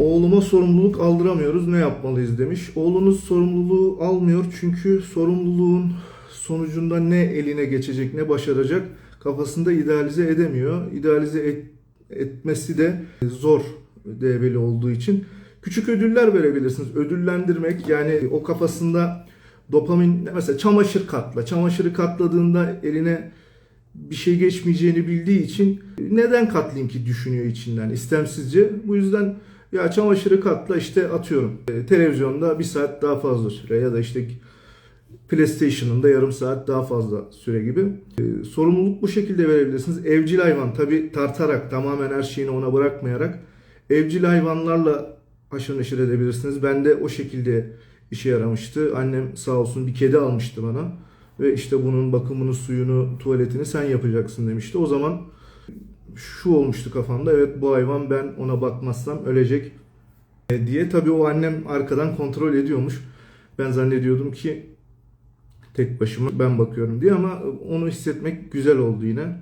Oğluma sorumluluk aldıramıyoruz. Ne yapmalıyız demiş. Oğlunuz sorumluluğu almıyor çünkü sorumluluğun sonucunda ne eline geçecek ne başaracak kafasında idealize edemiyor. İdealize et- etmesi de zor DB'li olduğu için. Küçük ödüller verebilirsiniz. Ödüllendirmek yani o kafasında dopamin mesela çamaşır katla. Çamaşırı katladığında eline bir şey geçmeyeceğini bildiği için neden katlayayım ki düşünüyor içinden istemsizce. Bu yüzden ya çamaşırı katla işte atıyorum. E, televizyonda bir saat daha fazla süre ya da işte PlayStation'ın da yarım saat daha fazla süre gibi. E, sorumluluk bu şekilde verebilirsiniz. Evcil hayvan tabi tartarak tamamen her şeyini ona bırakmayarak evcil hayvanlarla haşır neşir edebilirsiniz. Ben de o şekilde işe yaramıştı. Annem sağ olsun bir kedi almıştı bana. Ve işte bunun bakımını, suyunu, tuvaletini sen yapacaksın demişti. O zaman şu olmuştu kafamda. Evet bu hayvan ben ona bakmazsam ölecek e, diye. Tabii o annem arkadan kontrol ediyormuş. Ben zannediyordum ki tek başıma ben bakıyorum diye ama onu hissetmek güzel oldu yine.